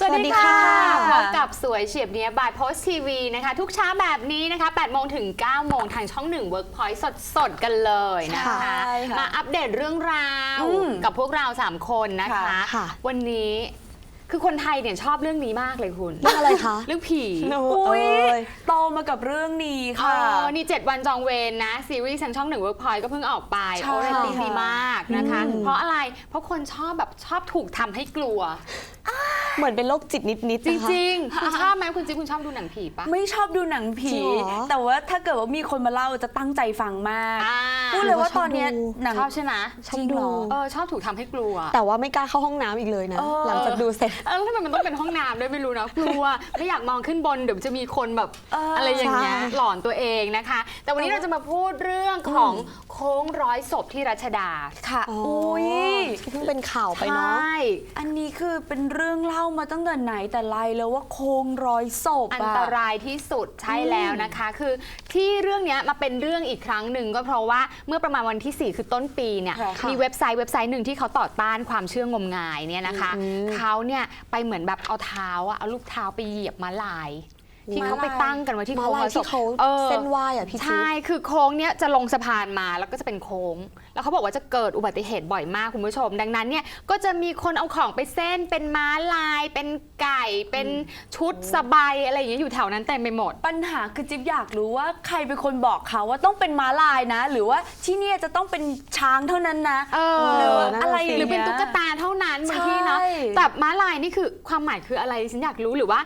สวัสดีค่ะสวัสดีพค่ะบกับสวยเฉียบเนี้ยบายโพสทีวีนะคะ ทุกเช้าแบบนี้นะคะ8โมงถึง9โมงทางช่อง 1 Workpoint สดสดๆกันเลยนะคะ ใช่ค่ะมาอัปเดตเรื่องราวอืมกับพวกเรา 3 คนนะคะ ค่ะค่ะวันนี้คือคนไทยเนี่ยชอบเรื่องนี้มากเลยคุณ เรื่องอะไรคะ เรื่องผี อุ้ยเอ้ย โตมากับเรื่องนี้เอค่ะอนี่ 7 วันจองเวรนะ ซีรีส์ทางช่อง1 Workpoint ก็เพิ่งออกไป ใช่โอ้เรตติ้งค่ะ ดีมากนะคะอืมเพราะอะไรเพราะคนชอบแบบชอบถูกทำให้กลัว เหมือนเป็นโรคจิตนิดๆจนะคะ ริงๆคุณชอบไหมคุณจิ๊บคุณชอบดูหนังผีปะ ไม่ชอบดูหนังผี จริงเหรอ แต่ว่าถ้าเกิดว่ามีคนมาเล่าจะตั้งใจฟังมาก อ่าพูดเลยว่าตอนเนี้ยชอบดูหนังชอบใช่ไหมชอบจริงดูเหรอ เออชอบถูกทำให้กลัว แต่ว่าไม่กล้าเข้าห้องน้ำอีกเลยนะ เออ หลังจากดูเสร็จ เออแล้วทำไมมันต้องเป็นห้องน้ำด้วยไม่รู้นะกลัว ไม่อยากมองขึ้นบนเดี๋ยวจะมีคนแบบเอออ อะไรอย่างเงี้ยใช่ หลอนตัวเองนะคะ แต่วันนี้เราจะมาพูดเรื่องของ โค้งร้อยศพที่รัชดา ค่ะอ๋ออุ้ย ที่เพิ่งเป็นข่าวไปเนาะ ใช่ อันนี้คือเป็นเรื่องเล่ามาตั้งแต่ไหนแต่ไรแล้วว่าโคงรอยศพอันตรายที่สุดใช่แล้วนะคะ คือที่เรื่องเนี้ยมาเป็นเรื่องอีกครั้งหนึ่งก็เพราะว่าเมื่อประมาณวันที่ 4 คือต้นปีเนี่ยค่ะมีเว็บไซต์เว็บไซต์หนึ่งที่เขาต่อต้านความเชื่องมงายเนี่ยนะคะ อืม เขาเนี่ยไปเหมือนแบบเอาเท้าอะเอาลูกเท้าไปเหยียบม้าลาย ที่เขาไปม้าลายตั้งกันไว้ที่มาโค้งลายร้อยศที่พเขาออเส้นไหวอะพี่จิ๊บ ใช่คือโค้งเนี้ยจะลงสะพานมาแล้วก็จะเป็นโค้ง แล้วเขาบอกว่าจะเกิดอุบัติเหตุบ่อยมากคุณผู้ชม ดังนั้นเนี่ยก็จะมีคนเอาของไปเส้นเป็นม้าลาย เป็นไก่ เป็นชุดสบายอะไรอย่างเงี้ยอยู่แถวนั้นเต็มไปหมด ปัญหาคือจิ๊บอยากรู้ว่าใครเป็นคนบอกเขาว่าต้องเป็นม้าลายนะ หรือว่าที่เนี่ยจะต้องเป็นช้างเท่านั้นนะเออ หรือว่านั่นน่ะอะไรสิอย่างหรือเป็นงี้ยตุ๊กตาเท่านั้นบางที่เนาะใช่ แต่ม้าลายนี่คือความหมายคืออะไรฉันอยากรู้หรือว่า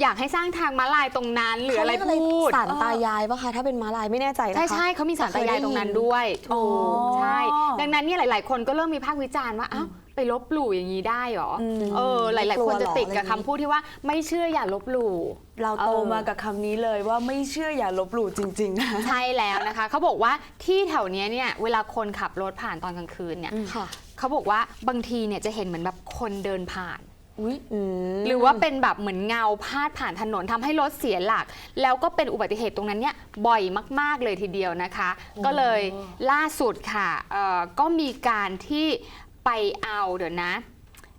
อยากให้สร้างทางม้าลายตรงนั้นหรืออะไรเขาเยกพูดสารตายายปะคะ ถ้าเป็นม้าลายไม่แน่ใจนะคะ ใช่ใช่เขามีสารตายายตรงนั้นด้วยอ๋ถูอ กใช่ ดังนั้นเนี่ยหลาย ๆ คนก็เริ่มมีภาควิจารณ์ว่าอ้าวไปลบหลู่อย่างนี้ได้เหรออมเออ หลาย ๆ คนจะติดกับไม่กลัวหรออะไรอย่างนี้คำพูดที่ว่าไม่เชื่ออย่าลบหลู่ เราโตเออมากับคำนี้เลยว่าไม่เชื่ออย่าลบหลู่จริงๆนะ ใช่แล้วนะคะเขาบอกว่าที่แถวเนี้ยเนี่ยเวลาคนขับรถผ่านตอนกลางคืนเนี่ยค่ะ เขาบอกว่าบางทีเนี่ยจะเห็นเหมือนแบบคนเดินผ่าน อุ้ยอืม หรือว่าเป็นแบบเหมือนเงาพาดผ่านถนนทำให้รถเสียหลัก แล้วก็เป็นอุบัติเหตุตรงนั้นเนี่ยบ่อยมาก ๆ เลยทีเดียวนะคะ ก็เลยล่าสุดค่ะเอ่อก็มีการที่ไปเอาเดี๋ยวนะ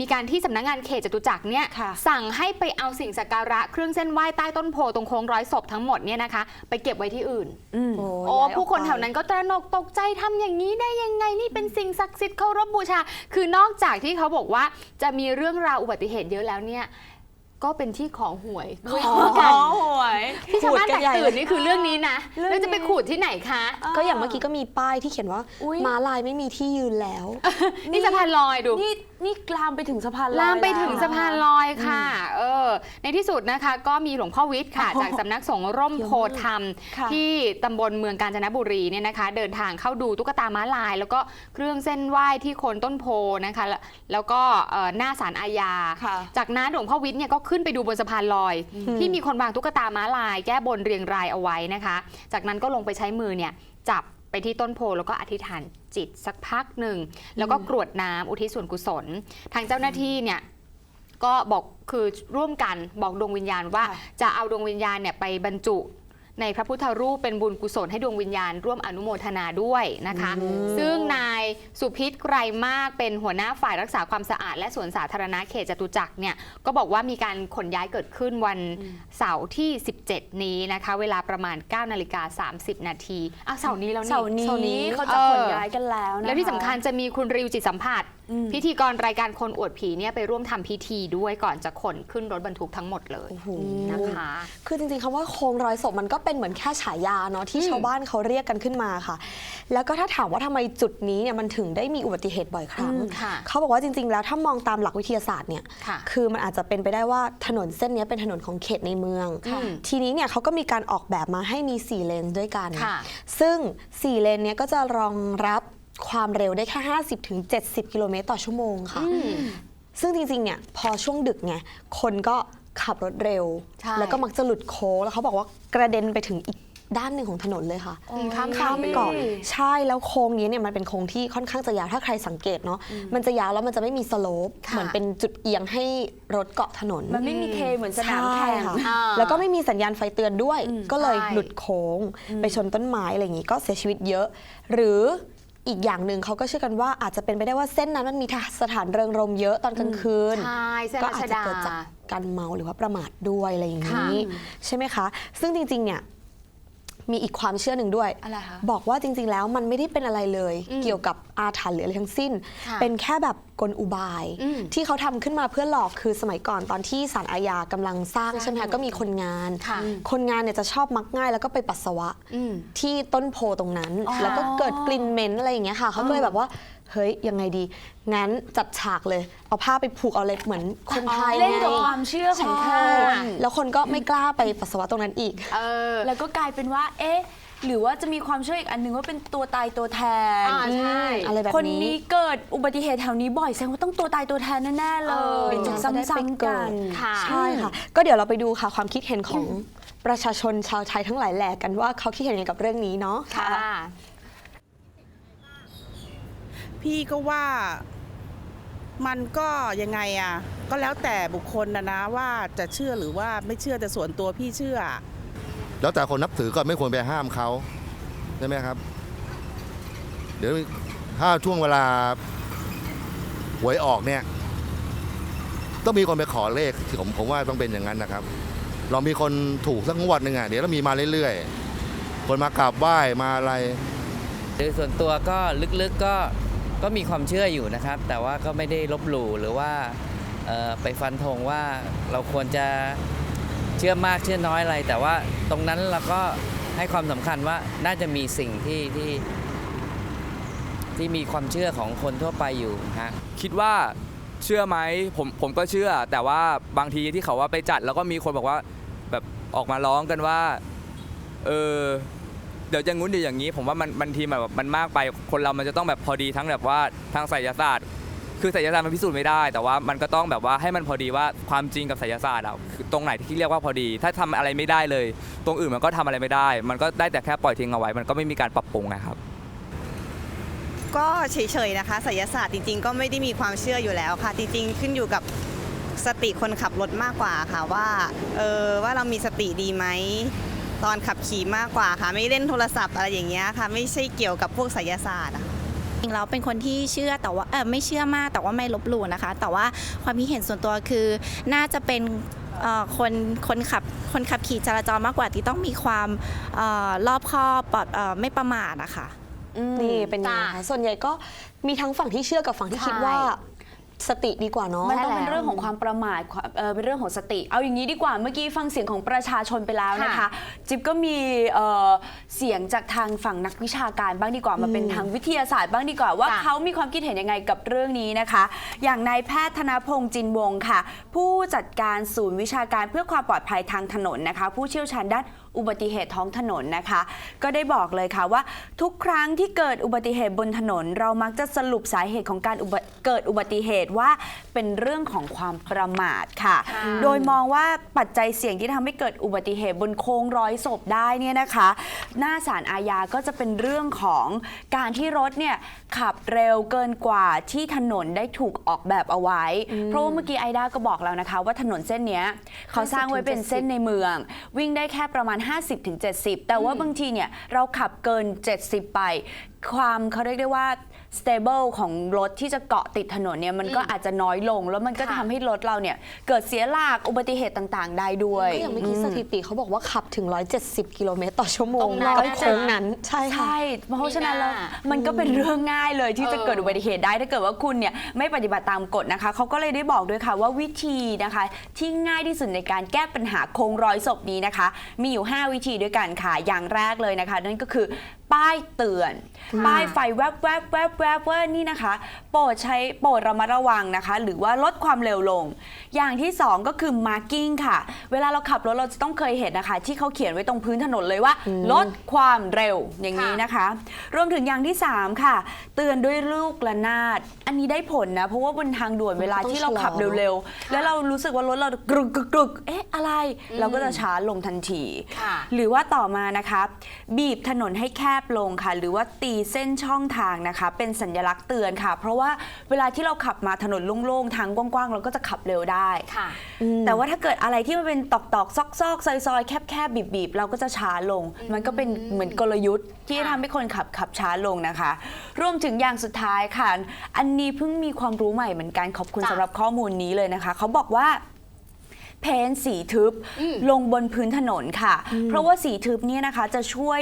มีการที่สำนักงานเขตจตุจักรเนี่ยค่ะ สั่งให้ไปเอาสิ่งสักการะเครื่องเส้นไหว้ใต้ต้นโพตรงโค้งร้อยศพทั้งหมดเนี่ยนะคะ ไปเก็บไว้ที่อื่น อืมโอ้โอ้ย้ายกผู้คนไป แถวนั้นก็ตระหนกตกใจทำอย่างนี้ได้ยังไงนี่เป็นสิ่งศักดิ์สิทธิ์เคารพบูชา คือนอกจากที่เขาบอกว่าจะมีเรื่องราวอุบัติเหตุเยอะแล้วเนี่ย ก็เป็นที่ของหวยอ๋ด้วยกันอหวยที่ชาวบ้านแตกขูดกันใหญ่ตื่นนี่คือเรื่องนี้นะเรื่องนี้ แล้วจะไปขูดที่ไหนคะ ก็อย่างเมื่อกี้ก็มีป้ายที่เขียนว่าอุ๊ย ม้าลายไม่มีที่ยืนแล้ว นี่สะพานลอยดู นี่นี่ลามไปถึงสะพานอยลามไปถึงแล้วสะพานลอยค่ะ เออ ในที่สุดนะคะ ก็มีหลวงพ่อวิทย์ค่ะอ๋อจากสำนักสงฆ์ร่มโพธิ์ธรรม ค่ะที่ตำบลเมืองกาญจนบุรีเนี่ยนะคะ เดินทางเข้าดูตุ๊กตาม้าลาย แล้วก็เครื่องเส้นไหว้ที่โคนต้นโพนะคะ แล้วแล้วก็เอ่อหน้าศาลอาญา ค่ะ จากนั้นหลวงพ่อวิทย์เนี่ยก็ขึ้นไปดูบนสะพานลอย ที่มีคนวางตุ๊กตาม้าลาย แก้บนเรียงรายเอาไว้นะคะ จากนั้นก็ลงไปใช้มือเนี่ยจับไปที่ต้นโพแล้วก็อธิษฐานจิตสักพักหนึ่ง แล้วก็กรวดน้ำอุทิศส่วนกุศล ทางเจ้าหน้าที่เนี่ยก็บอกคือร่วมกันบอกดวงวิญญาณว่าค่ะจะเอาดวงวิญญาณเนี่ยไปบรรจุ ในพระพุทธรูปเป็นบุญกุศลให้ดวงวิญญาณร่วมอนุโมทนาด้วยนะคะ ซึ่งนายสุพิษไกรมากเป็นหัวหน้าฝ่ายรักษาความสะอาด และสวนสาธารณะเขตจตุจักรเนี่ยก็บอกว่ามีการขนย้ายเกิดขึ้นวันเสาร์ที่ 17 นี้นะคะ เวลาประมาณ9นาฬิกา30 นาทีอ้าวเสาร์นี้แล้วนี่เสาร์นี้เขาจะขนย้ายกันแล้วนะคะแล้วที่สำคัญจะมีคุณริวจิตสัมผัสอืมพิธีกรรายการคนอวดผีเนี่ยไปร่วมทำพิธีด้วยก่อนจะขนขึ้นรถบรรทุกทั้งหมดเลยโอ้โหนะคะ คือจริงๆคำว่าโค้งร้อยศพมันก็เป็นเหมือนแค่ฉายาเนาะที่อืมชาวบ้านเขาเรียกกันขึ้นมาค่ะ แล้วก็ถ้าถามว่าทำไมจุดนี้เนี่ยมันถึงได้มีอุบัติเหตุบ่อยครั้งอืมค่ะเขาบอกว่าจริง ๆ แล้วถ้ามองตามหลักวิทยาศาสตร์เนี่ยค่ะคือมันอาจจะเป็นไปได้ว่าถนนเส้นเนี้ยเป็นถนนของเขตในเมืองค่ะทีนี้เนี่ยเขาก็มีการออกแบบมาให้มี 4 เลนด้วยกันค่ะซึ่ง 4 เลนเนี้ยก็จะรองรับความเร็วได้แค่ 50ถึง70 กิโลเมตรต่อชั่วโมงค่ะอืมซึ่งจริงๆ เนี่ยพอช่วงดึกไงคนก็ ขับรถเร็ว ใช่ แล้วก็มักจะหลุดโค้งแล้วเขาบอกว่ากระเด็นไปถึงอีกด้านหนึ่งของถนนเลยค่ะ อืมข้ามข้ามไปไปเกาะใช่แล้วโค้งนี้เนี่ยมันเป็นโค้งที่ค่อนข้างจะยาวถ้าใครสังเกตเนาะมันจะยาวแล้วมันจะไม่มีสโลปค่ะ เหมือนเป็นจุดเอียงให้รถเกาะถนนมันไม่มีเทเหมือนสนามแข่ง ใช่ค่ะอ่า แล้วก็ไม่มีสัญญาณไฟเตือนด้วย ก็เลยใช่ หลุดโค้ง ไปชนต้นไม้อะไรอย่างนี้ก็เสียชีวิตเยอะ หรือ อีกอย่างหนึ่งเขาก็เชื่อกันว่าอาจจะเป็นไปได้ว่าเส้นนั้นมันมีสถานเริงรมย์เยอะตอนกลางคืนใช่เส้นก็รัอาชจจะดาเกิดจากการเมาหรือว่าประมาทด้วยอะไรอย่างค่ะนี้ ใช่ไหมคะ ซึ่งจริงๆเนี่ย มีอีกความเชื่อหนึ่งด้วย อะไรคะ บอกว่าจริง ๆ แล้วมันไม่ได้เป็นอะไรเลย อืมเกี่ยวกับอาถรรพ์หรืออะไรทั้งสิ้น ค่ะเป็นแค่แบบกลอุบาย อืมที่เขาทำขึ้นมาเพื่อหลอกคือสมัยก่อนตอนที่ศาลอาญากำลังสร้างใช่ไหมคะก็มีคนงาน ค่ะ คนงานเนี่ยจะชอบมักง่ายแล้วก็ไปปัสสาวะ อืม ที่ต้นโพตรงนั้น อ๋อแล้วก็เกิดกลิ่นเหม็นอะไรอย่างเงี้ยค่ะเขาก็เลยแบบว่า เฮ้ยยังไงดี งั้นจัดฉากเลย เอาผ้าไปผูกเอาเลยเหมือนคนไทยเล่นกับไงความเชื่อของคใช่นแล้วคนก็ไม่กล้าไปปัสสาวะตรงนั้นอีก เออ แล้วก็กลายเป็นว่า เอ๊ะ หรือว่าจะมีความเชื่ออีกอันหนึ่งว่าเป็นตัวตายตัวแทน อ่าใช่ อะไรแบบคนนี้นี้เกิดอุบัติเหตุแถวนี้บ่อยแสดงว่าต้องตัวตายตัวแทนแน่ๆเลเออยจุดซ้ำๆกันค่ะ ใช่ค่ะ ก็เดี๋ยวเราไปดูค่ะความคิดเห็นของประชาชนชาวไทยทั้งหลายแหล่กันว่าเขาคิดเห็นยังไงกับเรื่องนี้เนาะ ค่ะ พี่ก็ว่ามันก็ยังไงอะ ก็แล้วแต่บุคคลนะนะว่าจะเชื่อหรือว่าไม่เชื่อแต่ส่วนตัวพี่เชื่อ แล้วแต่คนนับถือก็ไม่ควรไปห้ามเขาใช่ไหมครับ เดี๋ยวถ้าช่วงเวลาหวยออกเนี่ย ต้องมีคนไปขอเลขผมผมว่าต้องเป็นอย่างนั้นนะครับเรามีคนถูกสักงวดหนึ่งอะเดี๋ยวเรามีมาเรื่อยๆ คนมากราบไหว้มาอะไร โดยส่วนตัวก็ลึกๆก็ ก็มีความเชื่ออยู่นะครับ แต่ว่าก็ไม่ได้ลบหลู่หรือว่าไปฟันธงว่าเราควรจะเชื่อมากเชื่อน้อยอะไร แต่ว่าตรงนั้นเราก็ให้ความสำคัญว่าน่าจะมีสิ่งที่ที่ที่มีความเชื่อของคนทั่วไปอยู่ฮะคิดว่าเชื่อไหมผมผมก็เชื่อ แต่ว่าบางทีที่เขาว่าไปจัด แล้วก็มีคนบอกว่าแบบออกมาร้องกันว่าเออ เดี๋ยวจะงุ้นเดี๋ยวอย่างนี้ ผมว่ามันบางทีแบบมันมากไปคนเรามันจะต้องแบบพอดีทั้งแบบว่าทางไสยศาสตร์ คือไสยศาสตร์มันพิสูจน์ไม่ได้ แต่ว่ามันก็ต้องแบบว่าให้มันพอดีว่าความจริงกับไสยศาสตร์อะคือตรงไหนที่เรียกว่าพอดี ถ้าทำอะไรไม่ได้เลย ตรงอื่นมันก็ทำอะไรไม่ได้ มันก็ได้แต่แค่ปล่อยทิ้งเอาไว้ มันก็ไม่มีการปรับปรุงนะครับ ก็เฉยๆนะคะไสยศาสตร์จริงๆ ก็ไม่ได้มีความเชื่ออยู่แล้วค่ะ จริงๆ ขึ้นอยู่กับสติคนขับรถมากกว่าค่ะว่าเออว่าเรามีสติดีไหม ตอนขับขี่มากกว่าค่ะ ไม่เล่นโทรศัพท์อะไรอย่างเงี้ยค่ะ ไม่ใช่เกี่ยวกับพวกไสยศาสตร์อะ จริงๆแล้วเป็นคนที่เชื่อแต่ว่าเออไม่เชื่อมากแต่ว่าไม่ลบหลู่นะคะ แต่ว่าความคิดเห็นส่วนตัวคือน่าจะเป็นเอ่อคนคนขับคนขับขี่จราจรมากกว่าที่ต้องมีความเออรอบคอบปลอดเออไม่ประมาทนะคะนี่เป็นยังไงจ้ะคะส่วนใหญ่ก็มีทั้งฝั่งที่เชื่อกับฝั่งที่คิดใช่ว่า สติดีกว่าเนาะ มันต้องใช่เป็นแล้วเรื่องของความประมาทความเอ่อเป็นเรื่องของสติ เอาอย่างนี้ดีกว่าเมื่อกี้ฟังเสียงของประชาชนไปแล้วนะคะ ค่ะจิ๊บก็มีเอ่อเสียงจากทางฝั่งนักวิชาการบ้างดีกว่ามาเป็นทางวิทยาศาสตร์บ้างดีกว่าว่าจ้ะ เขามีความคิดเห็นยังไงกับเรื่องนี้นะคะ อย่างนายแพทย์ธนพงศ์จินวงศ์ค่ะ ผู้จัดการศูนย์วิชาการเพื่อความปลอดภัยทางถนนนะคะ ผู้เชี่ยวชาญด้าน อุบัติเหตุท้องถนนนะคะ ก็ได้บอกเลยค่ะว่า ทุกครั้งที่เกิดอุบัติเหตุบนถนน เรามักจะสรุปสาเหตุของการอุบัติเกิดอุบัติเหตุว่าเป็นเรื่องของความประมาทค่ะค่ะโดยมองว่าปัจจัยเสี่ยงที่ทำให้เกิดอุบัติเหตุบนโค้งร้อยศพได้เนี่ยนะคะ หน้าศาลอาญาก็จะเป็นเรื่องของการที่รถเนี่ยขับเร็วเกินกว่าที่ถนนได้ถูกออกแบบเอาไว้ เพราะว่าเมื่อกี้ไอด้าก็บอกแล้วนะคะ ว่าถนนเส้นเนี้ยเขาสร้างไว้เป็นเส้นในเมือง วิ่งได้แค่ประมาณ50-70 แต่ว่าบางทีเนี่ยเราขับเกิน 70 ไป ความเขาเรียกได้ว่า stable ของรถที่จะเกาะติดถนนเนี่ยมันก็อาจจะน้อยลง แล้วมันก็ค่ะ ทำให้รถเราเนี่ยเกิดเสียหลักอุบัติเหตุต่างๆ ได้ด้วยก็อย่างเมื่อกี้สถิติเขาบอกว่าขับถึง 170 กิโลเมตรต่อชั่วโมตงรงนั้นตรงโค้งนั้นใช่ค่ะ ใช่ เพราะฉะนั้นแล้วมีหน้ามันก็เป็นเรื่องง่ายเลยที่จะเออเกิดอุบัติเหตุได้ถ้าเกิดว่าคุณเนี่ยไม่ปฏิบัติตามกฎนะคะ เขาก็เลยได้บอกด้วยค่ะว่าวิธีนะคะ ที่ง่ายที่สุดในการแก้ปัญหาโค้งร้อยศพนี้นะคะ มีอยู่ 5 วิธีด้วยกันค่ะ อย่างแรกเลยนะคะ นั่นก็คือป้ายเตือน ป้ายไฟแวบแวบแวบแวบว่านี่นะคะ โปรดใช้โปรดระมัดระวังนะคะ หรือว่าลดความเร็วลง อย่างที่ 2 ก็คือ marking ค่ะ เวลาเราขับรถเราจะต้องเคยเห็นนะคะ ที่เขาเขียนไว้ตรงพื้นถนนเลยว่า ลดความเร็วอย่างนี้นะคะ รวมถึงอย่างที่ 3 ค่ะ เตือนด้วยลูกระนาด อันนี้ได้ผลนะ เพราะว่าบนทางด่วนเวลาที่เราขับเร็วๆ แล้วเรารู้สึกว่ารถเรากรึกกรึกกรึกเอ๊ะอะไร เราก็จะช้าลงทันทีค่ะหรือว่าต่อมานะคะ บีบถนนให้แคบลงค่ะ หรือว่าตีเส้นช่องทางนะคะ เป็นสัญลักษณ์เตือนค่ะ เพราะว่าเวลาที่เราขับมาถนนโล่งๆทางกว้างๆเราก็จะขับเร็วได้ ค่ะ แต่ว่าถ้าเกิดอะไรที่มันเป็นตอกๆซอกๆซอยๆแคบๆบีบๆเราก็จะช้าลง มันก็เป็นเหมือนกลยุทธ์ที่จะทำให้คนขับขับช้าลงนะคะ รวมถึงอย่างสุดท้ายค่ะ อันนี้เพิ่งมีความรู้ใหม่เหมือนกันขอบคุณจ้ะ สำหรับข้อมูลนี้เลยนะคะ เขาบอกว่า เพ้นท์สีทึบลงบนพื้นถนนค่ะ เพราะว่าสีทึบเนี่ยนะคะจะช่วย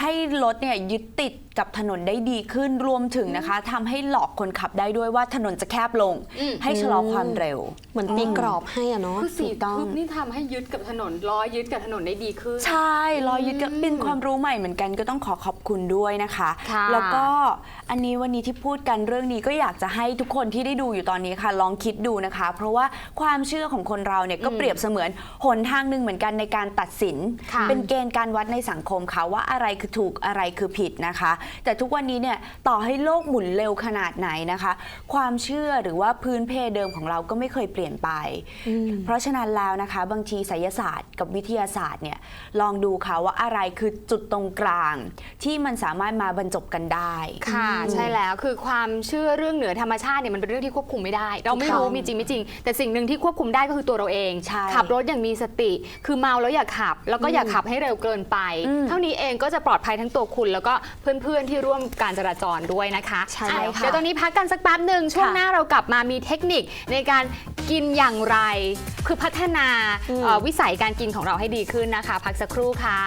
ให้รถเนี่ยยึดติดกับถนนได้ดีขึ้นรวมถึงนะคะทำให้หลอกคนขับได้ด้วยว่าถนนจะแคบลง อืม ให้ชะลอความเร็ว เหมือนตีกรอบให้อะเนาะ คือสีถูกต้อง ทึบนี่ทำให้ยึดกับถนนล้อยึดกับถนนได้ดีขึ้น ใช่รอยยึดก็เป็นความรู้ใหม่เหมือนกันก็ต้องขอขอบคุณด้วยนะคะ ค่ะ แล้วก็อันนี้วันนี้ที่พูดกันเรื่องนี้ก็อยากจะให้ทุกคนที่ได้ดูอยู่ตอนนี้ค่ะ ลองคิดดูนะคะ เพราะว่าความเชื่อของคนเราเนี่ยก็เปรียบเสมือนหนทางหนึ่งเหมือนกันในการตัดสิน ค่ะ เป็นเกณฑ์การวัดในสังคมค่ะว่าอะไรคือถูกอะไรคือผิดนะคะ แต่ทุกวันนี้เนี่ยต่อให้โลกหมุนเร็วขนาดไหนนะคะ ความเชื่อหรือว่าพื้นเพเดิมของเราก็ไม่เคยเปลี่ยนไป เพราะฉะนั้นแล้วนะคะ บางทีไสยศาสตร์กับวิทยาศาสตร์เนี่ยลองดูค่ะว่าอะไรคือจุดตรงกลาง ที่มันสามารถมาบรรจบกันได้ค่ะ ใช่แล้วคือความเชื่อเรื่องเหนือธรรมชาติเนี่ยมันเป็นเรื่องที่ควบคุมไม่ได้ เราไม่รู้ถูกต้องมีจริงไม่จริง แต่สิ่งหนึ่งที่ควบคุมได้ก็คือตัวเราเองใช่ขับรถอย่างมีสติ คือเมาแล้วอย่าขับ แล้วก็อย่าขับให้เร็วเกินไปอืมเท่านี้เองก็จะปลอดภัยทั้งตัวคุณ แล้วก็เพื่อนๆที่ร่วมการจราจรด้วยนะคะใช่อะค่ะ เดี๋ยวตอนนี้พักกันสักแป๊บหนึ่งช่วงค่ะหน้าเรากลับมามีเทคนิคในการกินอย่างไร คือพัฒนาเอ่อวิสัยการกินของเราให้ดีขึ้นนะคะ พักสักครู่ค่ะ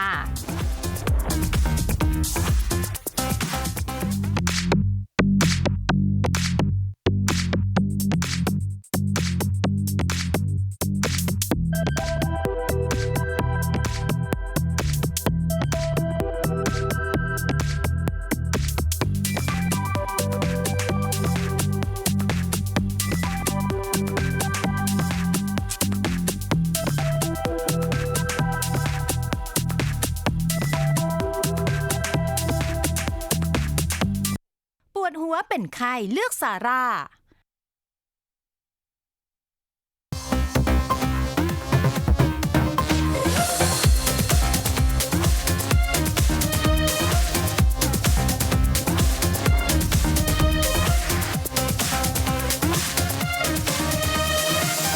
หัวเป็นไข้เลือกซาร่า